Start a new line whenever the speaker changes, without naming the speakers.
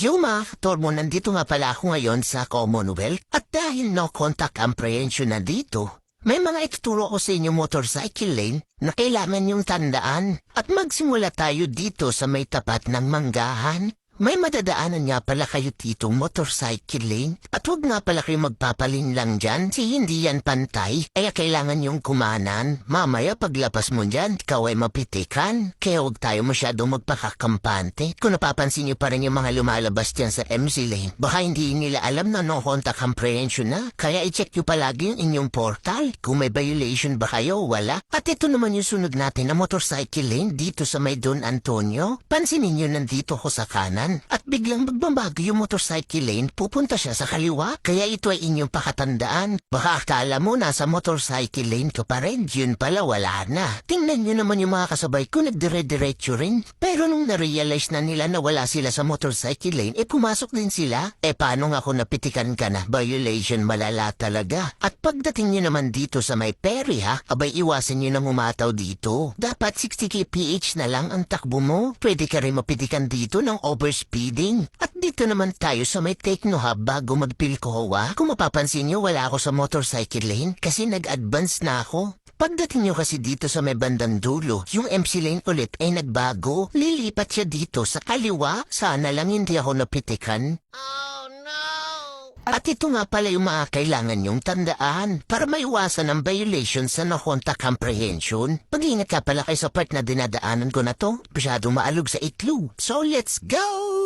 Yuma, Tormo, nandito nga pala ako ngayon sa Commonwealth at dahil no contact comprehension na dito, may mga ituturo ko sa inyo motorcycle lane na kailangan yung tandaan at magsimula tayo dito sa may tapat ng manggahan. May madadaanan nga pala kayo dito motorcycle lane at huwag nga pala kayo magpapalin lang dyan si hindi yan pantay kaya kailangan yung kumanan. Mamaya paglapas mo dyan, ikaw ay mapitikan kaya huwag tayo masyado magpakakampante. Kung napapansin niyo pa rin yung mga lumalabas dyan sa MC lane, baka hindi nila alam na no contact comprehension na kaya i-check nyo palagi yung inyong portal kung may violation ba kayo wala. At ito naman yung sunod natin na motorcycle lane dito sa may Don Antonio. Pansinin nyo nandito ko sa kanan at biglang magbabago yung motorcycle lane pupunta siya sa kaliwa. Kaya ito ay inyong pakatandaan. Baka akala mo nasa motorcycle lane ka pa rin, yun pala wala na. Tingnan nyo naman yung mga kasabay ko nagdire-diretso rin. Pero nung na-realize na nila na wala sila sa motorcycle lane, eh pumasok din sila. Eh paano nga kung napitikan ka na? Violation malala talaga. At pagdating nyo naman dito sa may peri ha, abay iwasan nyo nang umataw dito. Dapat 60 kph na lang ang takbo mo. Pwede ka rin mapitikan dito ng overspeeding. At dito naman tayo sa may Techno Hub bago magpilkowa. Kung mapapansin nyo, wala ako sa motorcycle lane kasi nag-advance na ako. Pagdating nyo kasi dito sa may bandang dulo, yung MC lane ulit ay nagbago. Lilipat siya dito sa kaliwa. Sana lang hindi ako napitikan. At ito nga pala yung mga kailangan yung tandaan para maiwasan ang violation sa no-contact comprehension. Pag-ingat ka pala kayo sa part na dinadaanan ko na to. Masyadong maalog sa itlog. So let's go!